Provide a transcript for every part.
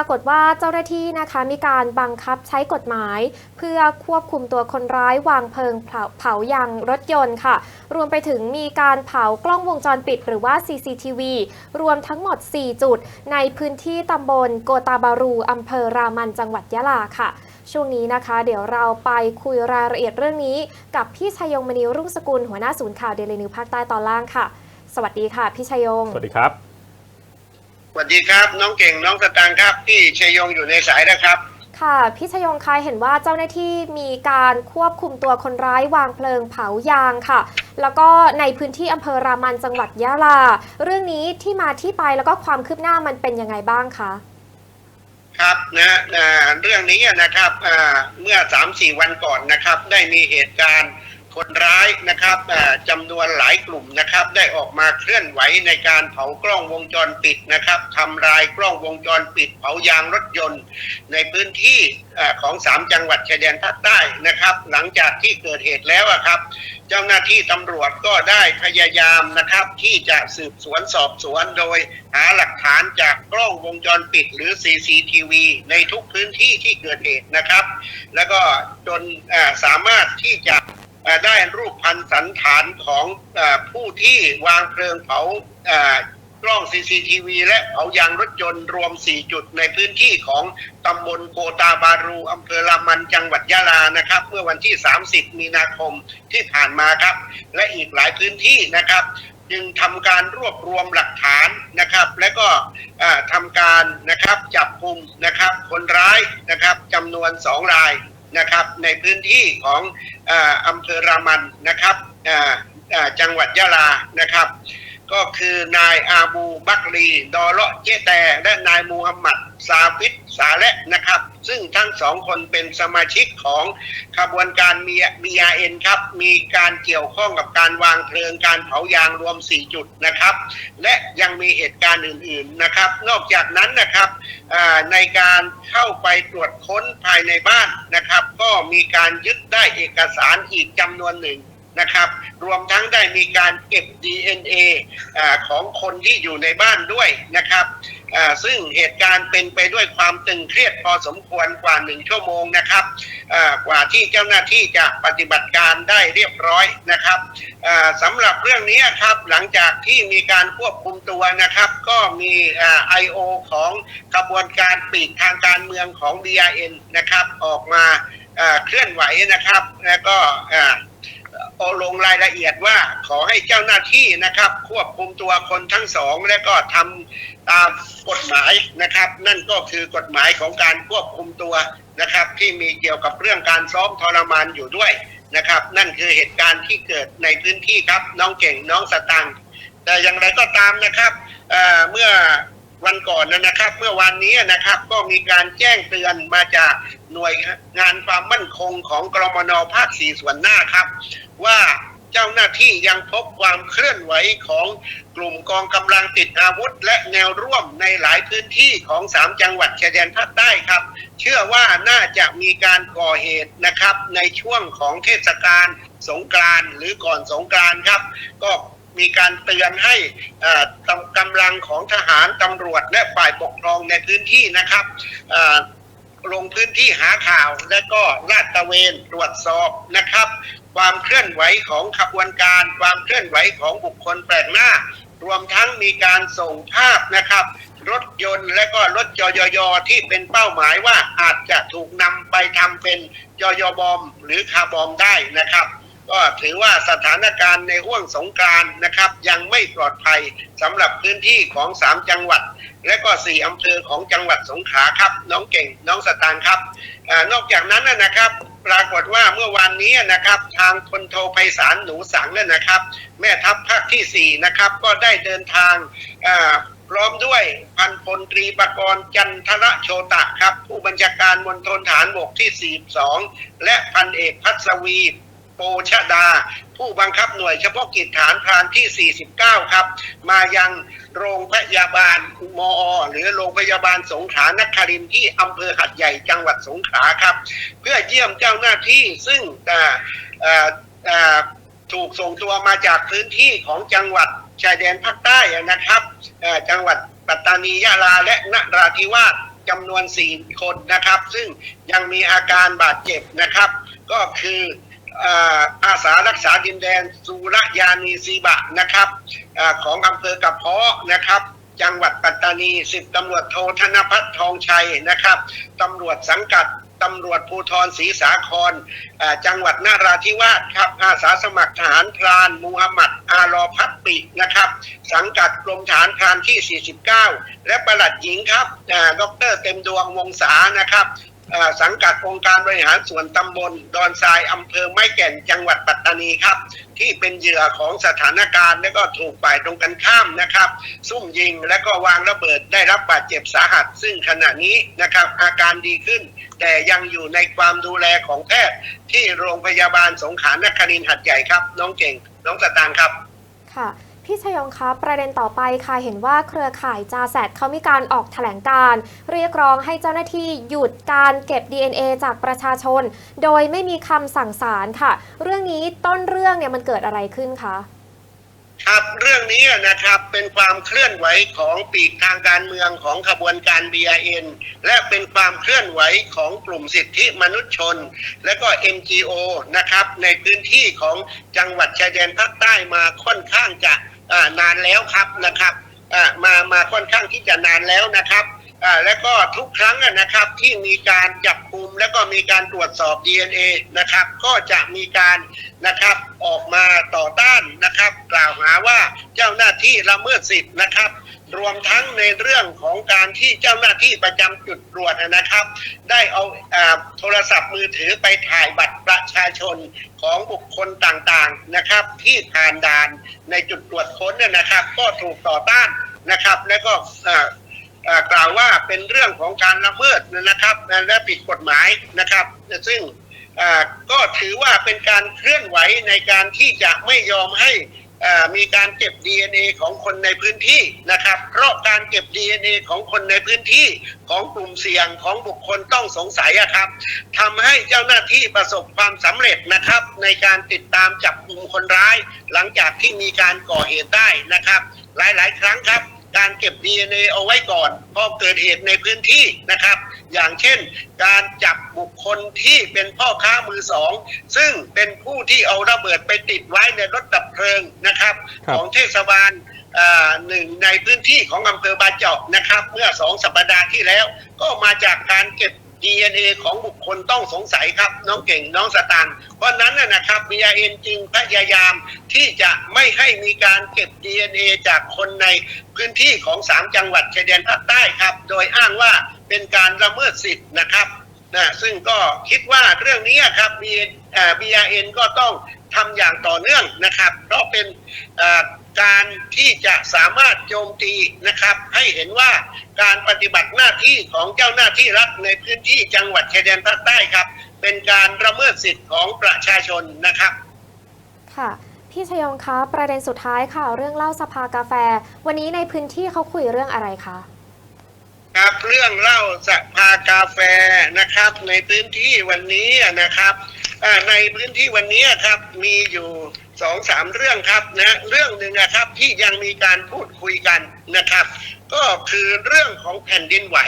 ากฏว่าเจ้าหน้าที่นะคะมีการบังคับใช้กฎหมาย เพื่อควบคุมตัวคนร้ายวางเพลิงเผาายางรถยนต์ค่ะ รวมไปถึงมีการเผากล้องวงจรปิดหรือว่า CCTV รวมทั้งหมด 4 จุด ในพื้นที่ตำบลโกตาบารูอำเภอรามันจังหวัดยะลาค่ะ ช่วงนี้นะคะ เดี๋ยวเราไปคุยรายละเอียดเรื่องนี้ กับพี่ชยงมณีรุ่งสกุลหัวหน้าศูนย์ข่าวเดลินิวภาคใต้ตอนล่างค่ะ สวัสดีค่ะพี่ชยง สวัสดีครับ วัสดีครับ น้องเก่งน้องสตางค์ครับพี่ชัยยงอยู่ในสายนะครับ ค่ะพี่ชยงคะเห็นว่าเจ้าหน้าที่มีการควบคุมตัวคนร้ายวางเพลิงเผายางค่ะ แล้วก็ในพื้นที่อำเภอรามันจังหวัดยะลา เรื่องนี้ที่มาที่ไปแล้วก็ความคืบหน้ามันเป็นยังไงบ้างคะครับนะอ่าเรื่องนี้นะครับอ่าเมื่อสามสี่วันก่อนนะครับ ได้มีเหตุการณ์ คนร้ายนะครับจำนวนหลายกลุ่มนะครับ ได้ออกมาเคลื่อนไหวในการเผากล้องวงจรปิดนะครับทำลายกล้องวงจรปิด เผายางรถยนต์ ในพื้นที่ของสามจังหวัดชายแดนภาคใต้นะครับ หลังจากที่เกิดเหตุแล้วครับ เจ้าหน้าที่ตำรวจก็ได้พยายามนะครับ ที่จะสืบสวนสอบสวนโดยหาหลักฐานจากกล้องวงจรปิด หรือ CCTV ในทุกพื้นที่ที่เกิดเหตุนะครับ แล้วก็จนสามารถที่จะ ได้รูปพันสันฐานของอผู้ที่วางเพลิงเผากล้อง CCTV และเผายางรถยนต์รวม 4 จุดในพื้นที่ของตำบลโกตาบารูอำเภอลามันจังหวัดยะลานะครับ เมื่อวันที่ 30 มีนาคมที่ผ่านมาครับ และอีกหลายพื้นที่นะครับ จึงทำการรวบรวมหลักฐานนะครับ และก็ทำการนะครับจับกลุ่มนะครับ คนร้ายนะครับจำนวนสองราย นะครับในพื้นที่ของอำเภอรามันนะครับจังหวัดยะลานะครับ ก็คือนายอาบูบักลีดอเลาะเจแต และนายมูฮัมหมัดซาฟิด สาและนะครับ ซึ่งทั้งสองคนเป็นสมาชิกของขบวนการมีมีอาเอ็นครับ มีการเกี่ยวข้องกับการวางเพลิงการเผายางรวม 4 จุดนะครับ และยังมีเหตุการณ์อื่นๆนะครับ นอกจากนั้นนะครับในการเข้าไปตรวจค้นภายในบ้านนะครับ ก็มีการยึดได้เอกสารอีกจำนวนหนึ่งนะครับรวมทั้งได้มีการเก็บ DNA อของคนที่อยู่ในบ้านด้วยนะครับ ซึ่งเหตุการณ์เป็นไปด้วยความตึงเครียดพอสมควรกว่าหนึ่งชั่วโมงนะครับกว่าที่เจ้าหน้าที่จะปฏิบัติการได้เรียบร้อยนะครับสำหรับเรื่องนี้ครับหลังจากที่มีการควบคุมตัวนะครับ ก็มีไอโอ IO ของกระบวนการปีกทางการเมืองของ BRN นะครับออกมาเคลื่อนไหวนะครับ แล้วก็ ลงรายละเอียดว่าขอให้เจ้าหน้าที่นะครับ ควบคุมตัวคนทั้งสอง และก็ทำตามกฎหมายนะครับ นั่นก็คือกฎหมายของการควบคุมตัวนะครับ ที่มีเกี่ยวกับเรื่องการซ้อมทรมานอยู่ด้วยนะครับ นั่นคือเหตุการณ์ที่เกิดในพื้นที่ครับน้องเก่งน้องสตังแต่อย่างไรก็ตามนะครับเเมื่อ วันก่อนนะนะครับ เมื่อวันนี้นะครับ ก็มีการแจ้งเตือนมาจากหน่วยงานความมั่นคงของกรมนภาคสี่ส่วนหน้าครับ ว่าเจ้าหน้าที่ยังพบความเคลื่อนไหวของกลุ่มกองกำลังติดอาวุธ และแนวร่วมในหลายพื้นที่ของสามจังหวัดชายแดนภาคใต้ครับ เชื่อว่าน่าจะมีการก่อเหตุนะครับ ในช่วงของเทศกาลสงกรานต์หรือก่อนสงกรานต์ครับ ก็ มีการเตือนให้กำลังของทหารตำรวจและฝ่ายปกครองในพื้นที่นะครับลงพื้นที่หาข่าวและก็ลาดตระเวนตรวจสอบนะครับ ความเคลื่อนไหวของขบวนการ ความเคลื่อนไหวของบุคคลแปลกหน้า รวมทั้งมีการส่งภาพนะครับ รถยนต์และก็รถจยยที่เป็นเป้าหมายว่าอาจจะถูกนำไปทำเป็นจยบอม หรือคาร์บอมได้นะครับ ก็ถือว่าสถานการณ์ในห่วงสงกานต์นะครับ ยังไม่ปลอดภัยสำหรับพื้นที่ของสามจังหวัด และก็สี่อำเภอของจังหวัดสงขลาครับ น้องเก่งน้องสตางค์ครับอนอกจากนั้นนะครับปรากฏว่าเมื่อวานนี้นะครับ ทางพลโทไพศาลหนูสังเนี่ยนะครับ แม่ทัพภาคที่สี่นะครับ ก็ได้เดินทางพร้อมด้วยพันพลตรีปกรณ์จันทระโชตะครับ ผู้บัญชาการมณฑลฐานบกที่ 42 และพันเอกพัศวี ปชดา ผู้บังคับหน่วยเฉพาะกิจฐานพรานที่ 49 ครับ มายังโรงพยาบาลมอ หรือโรงพยาบาลสงขลานครินที่อำเภอหัดใหญ่จังหวัดสงขลาครับ เพื่อเยี่ยมเจ้าหน้าที่ซึ่งถูกส่งตัวมาจากพื้นที่ของจังหวัดชายแดนภาคใต้นะครับจังหวัดปัตตานียะลาและนราธิวาสจำนวน 4 คนนะครับ ซึ่งยังมีอาการบาดเจ็บนะครับ ก็คือ อาสารักษาดินแดนสุรยานีซีบะนะครับอของอำเภอกระเพาะนะครับ จังหวัดปัตตานีสิบตำรวจโทธนพัฒน์ทองชัยนะครับตำรวจสังกัดตำรวจภูธรศรีสาครอ่าจังหวัดนาราธิวาสครับ อาสาสมัครทหารพรานมูฮัมหมัด อารอพัตปินะครับ สังกัดกรมฐานพรานที่ 49 และประหลัดหญิงครับอ่าดรเต็มดวงวงศานะครับ สังกัดองค์การบริหารส่วนตำบลดอนทรายอำเภอไม้แก่นจังหวัดปัตตานีครับ ที่เป็นเหยื่อของสถานการณ์ และก็ถูกฝ่ายตรงกันข้ามนะครับ ซุ่มยิงและก็วางระเบิดได้รับบาดเจ็บสาหัส ซึ่งขณะนี้นะครับอาการดีขึ้น แต่ยังอยู่ในความดูแลของแพทย์ ที่โรงพยาบาลสงขลานครินทร์หัดใหญ่ครับ น้องเก่งน้องสตางค์ครับค่ะ พี่ชยองคะประเด็นต่อไปค่ะเห็นว่าเครือข่ายจาแซดเขามีการออกแถลงการ เรียกร้องให้เจ้าหน้าที่หยุดการเก็บ DNA จากประชาชน โดยไม่มีคำสั่งศาลค่ะ เรื่องนี้ต้นเรื่องเนี่ยมันเกิดอะไรขึ้นคะครับเรื่องนี้นะครับเป็นความเคลื่อนไหวของปีกทางการเมืองของขบวนการ BIN และเป็นความเคลื่อนไหวของกลุ่มสิทธิมนุษยชน และก็ NGO นะครับในพื้นที่ของจังหวัดชายแดนภาคใต้มาค่อนข้างจะ นานแล้วครับนะครับมามาค่อนข้างที่จะนานแล้วนะครับและก็ทุกครั้งนะครับที่มีการจับกลุ่มและก็มีการตรวจสอบ DNA นะครับ ก็จะมีการนะครับออกมาต่อต้านนะครับ กล่าวหาว่าเจ้าหน้าที่ละเมิดสิทธิ์นะครับ รวมทั้งในเรื่องของการที่เจ้าหน้าที่ประจำจุดตรวจนะครับ ได้เอาโทรศัพท์มือถือไปถ่ายบัตรประชาชนของบุคคลต่างๆนะครับ ที่ผ่านด่านในจุดตรวจค้นเนี่ยนะครับ ก็ถูกต่อต้านนะครับ และก็กล่าวว่าเป็นเรื่องของการละเมิดนะครับและผิดกฎหมายนะครับ ซึ่งก็ถือว่าเป็นการเคลื่อนไหวในการที่จะไม่ยอมให้ มีการเก็บ DNA ของคนในพื้นที่นะครับ เพราะการเก็บ DNA ของคนในพื้นที่ของกลุ่มเสี่ยงของบุคคลต้องสงสัยอะครับทำให้เจ้าหน้าที่ประสบความสำเร็จนะครับ ในการติดตามจับกลุ่มคนร้าย หลังจากที่มีการก่อเหตุได้นะครับ หลายๆ ครั้งครับ การเก็บ DNA เอาไว้ก่อนพอเกิดเหตุในพื้นที่นะครับ อย่างเช่น การจับบุคคลที่เป็นพ่อค้ามือสอง ซึ่งเป็นผู้ที่เอาระเบิดไปติดไว้ในรถดับเพลิงนะครับครับของเทศบาลอ่าหนึ่งในพื้นที่ของอำเภอบาเจาะนะครับ เมื่อสองสัปดาห์ที่แล้ว ก็มาจากการเก็บ DNA ของบุคคลต้องสงสัยครับ น้องเก่งน้องสตาล์เพราะนั้นนะนะครับ BIN จึงพยายามที่จะไม่ให้มีการเก็บ DNA จากคนในพื้นที่ของ 3 จังหวัดชายแดนภาคใต้ครับ โดยอ้างว่าเป็นการละเมิดสิทธิ์นะครับ นะซึ่งก็คิดว่าเรื่องนี้ครับ BN อ่า BIN ก็ต้องทำอย่างต่อเนื่องนะครับ เพราะเป็นการที่จะสามารถโจมตีนะครับ ให้เห็นว่าการปฏิบัติหน้าที่ของเจ้าหน้าที่รัฐในพื้นที่จังหวัดชายแดนภาคใต้ครับ เป็นการละเมิดสิทธิ์ของประชาชนนะครับ ค่ะพี่ชยงคะประเด็นสุดท้ายค่ะ เรื่องเล่าสภากาแฟ วันนี้ในพื้นที่เขาคุยเรื่องอะไรคะ ครับ เรื่องเล่าสภากาแฟนะครับ ในพื้นที่วันนี้นะครับในพื้นที่วันนี้ครับมีอยู่สองสามเรื่องครับนะเรื่องหนึ่งนะครับที่ยังมีการพูดคุยกัน นะครับ ก็คือเรื่องของแผ่นดินไหว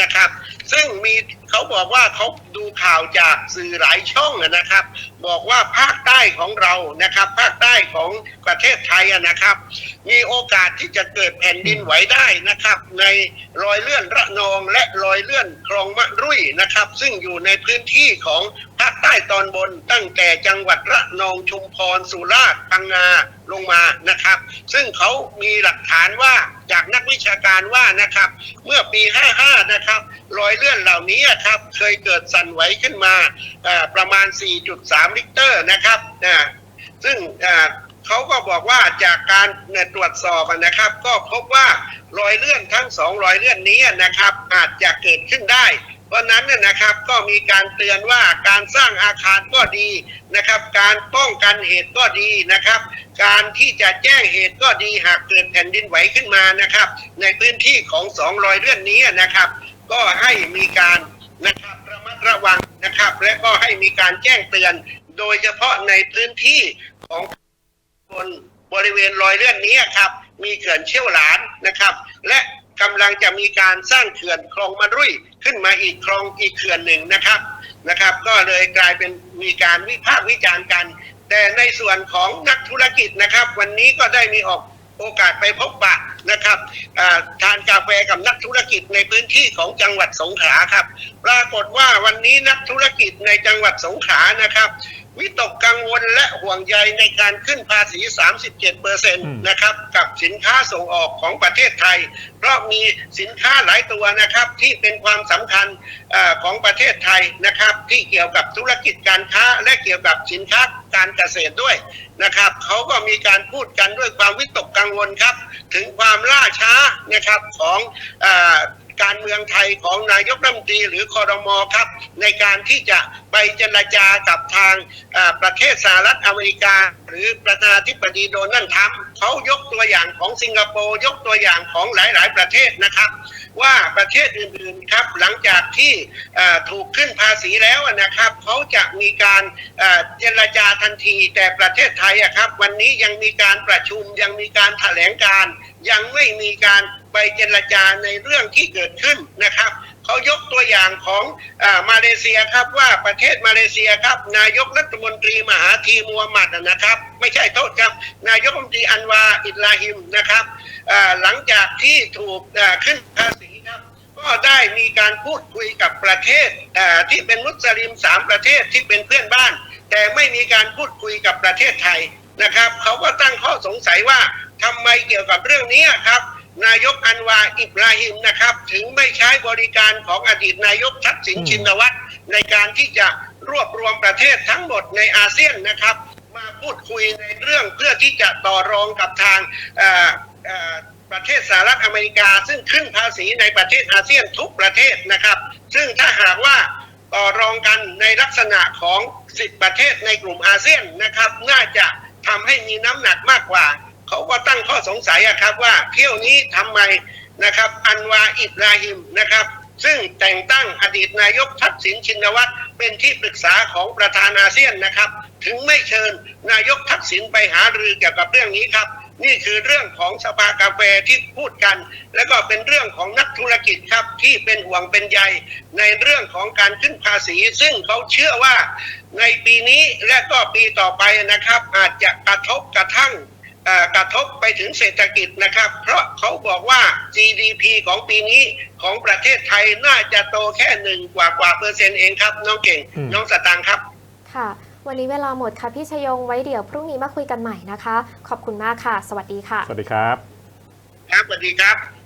นะครับ ซึ่งมีเขาบอกว่าเขาดูข่าวจากสื่อหลายช่องนะครับ บอกว่าภาคใต้ของเรานะครับ ภาคใต้ของประเทศไทยอะนะครับ มีโอกาสที่จะเกิดแผ่นดินไหวได้นะครับ ในรอยเลื่อนระนองและรอยเลื่อนคลองมะรุ่ยนะครับ ซึ่งอยู่ในพื้นที่ของภาคใต้ตอนบน ตั้งแต่จังหวัดระนองชุมพรสุราษฎร์พังงา ลงมานะครับ ซึ่งเขามีหลักฐานว่าจากนักวิชาการว่านะครับ เมื่อปี 55 นะครับรอยเลื่อนเหล่านี้ครับเคยเกิดสั่นไหวขึ้นมาประมาณ 4.3 ลิกเตอร์นะครับซึ่งเขาก็บอกว่าจากการตรวจสอบนะครับ ก็พบว่ารอยเลื่อนทั้งสองรอยเลื่อนนี้นะครับ อาจจะเกิดขึ้นได้ เพราะนั้นเนี่ยนะครับก็มีการเตือนว่าการสร้างอาคารก็ดีนะครับ การป้องกันเหตุก็ดีนะครับ การที่จะแจ้งเหตุก็ดีหากเกิดแผ่นดินไหวขึ้นมานะครับ ในพื้นที่ของสองรอยเลื่อนนี้นะครับ ก็ให้มีการนะครับระมัดระวังนะครับ และก็ให้มีการแจ้งเตือน โดยเฉพาะในพื้นที่ของบนบริเวณรอยเลื่อนนี้ครับ มีเขื่อนเชี่ยวหลานนะครับ และ กำลังจะมีการสร้างเขื่อนคลองมะรุ่ยขึ้นมาอีกคลองอีกเขื่อนหนึ่งนะครับนะครับ ก็เลยกลายเป็นมีการวิพากษ์วิจารณ์กัน แต่ในส่วนของนักธุรกิจนะครับ วันนี้ก็ได้มีออกโอกาสไปพบปะนะครับทานกาแฟกับนักธุรกิจในพื้นที่ของจังหวัดสงขลาครับ ปรากฏว่าวันนี้นักธุรกิจในจังหวัดสงขลานะครับ วิตกกังวลและห่วงใยในการขึ้นภาษี 37เปอร์เซ็นต์อืมนะครับกับสินค้าส่งออกของประเทศไทย เพราะมีสินค้าหลายตัวนะครับที่เป็นความสำคัญเออของประเทศไทยนะครับ ที่เกี่ยวกับธุรกิจการค้าและเกี่ยวกับสินค้าการเกษตรด้วยนะครับเขาก็มีการพูดกันด้วยความวิตกกังวลครับ ถึงความล่าช้านะครับของเออ การเมืองไทยของนายกรัฐมนตรีหรือคอรมอครับ ในการที่จะไปเจรจากับทางประเทศสหรัฐอเมริกา หรือประธานาธิบดีโดนัลด์ทรัมป์เขายกตัวอย่างของสิงคโปร์ยกตัวอย่างของหลาย ๆ ประเทศนะครับ ว่าประเทศอื่น ๆ ครับ หลังจากที่ถูกขึ้นภาษีแล้วนะครับเขาจะมีการเจรจาทันทีแต่ประเทศไทยครับ วันนี้ยังมีการประชุมยังมีการแถลงการยังไม่มีการ ไปเจรจาในเรื่องที่เกิดขึ้นนะครับเขายกตัวอย่างของอมาเลเซียครับว่าประเทศมาเลเซียครับ นายกรัฐมนตรีมหาธีมูฮัมหมัดนะครับ ไม่ใช่โทษครับ นายกรัฐมนตรีอันวาอิลาฮิมนะครับหลังจากที่ถูกขึ้นภาษีครับก็ได้มีการพูดคุยกับประเทศที่เป็นมุสลิมสามประเทศที่เป็นเพื่อนบ้าน แต่ไม่มีการพูดคุยกับประเทศไทยนะครับเขาก็ตั้งข้อสงสัยว่าทำไมเกี่ยวกับเรื่องนี้ครับ นายกอันวาอิบราฮิมนะครับ ถึงไม่ใช้บริการของอดีตนายกทักษิณชินวัตรในการที่จะรวบรวมประเทศทั้งหมดในอาเซียนนะครับ มาพูดคุยในเรื่องเพื่อที่จะต่อรองกับทางประเทศสหรัฐอเมริกา ซึ่งขึ้นภาษีในประเทศอาเซียนทุกประเทศนะครับ ซึ่งถ้าหากว่าต่อรองกันในลักษณะของ 10 ประเทศในกลุ่มอาเซียนนะครับ น่าจะทำให้มีน้ำหนักมากกว่า เขาก็ตั้งข้อสงสัยอะครับว่าเที่ยวนี้ทำไมนะครับอันวาอิบราฮิมนะครับ ซึ่งแต่งตั้งอดีตนายกทักษิณชินวัตรเป็นที่ปรึกษาของประธานอาเซียนนะครับ ถึงไม่เชิญนายกทักษิณไปหารือเกี่ยวกับเรื่องนี้ครับ นี่คือเรื่องของสภากาแฟที่พูดกัน แล้วก็เป็นเรื่องของนักธุรกิจครับที่เป็นห่วงเป็นใยในเรื่องของการขึ้นภาษี ซึ่งเขาเชื่อว่าในปีนี้และก็ปีต่อไปนะครับ อาจจะกระทบกระทั่ง กระทบไปถึงเศรษฐกิจนะครับ เพราะเขาบอกว่า GDP ของปีนี้ของประเทศไทยน่าจะโตแค่หนึ่งกว่ากว่าเปอร์เซ็นต์เองครับ น้องเก่งอืมน้องสตางค์ครับ ค่ะ วันนี้เวลาหมดค่ะพี่ชยงไว้เดี๋ยวพรุ่งนี้มาคุยกันใหม่นะคะ ขอบคุณมากค่ะ สวัสดีค่ะ สวัสดีครับ ครับสวัสดีครับ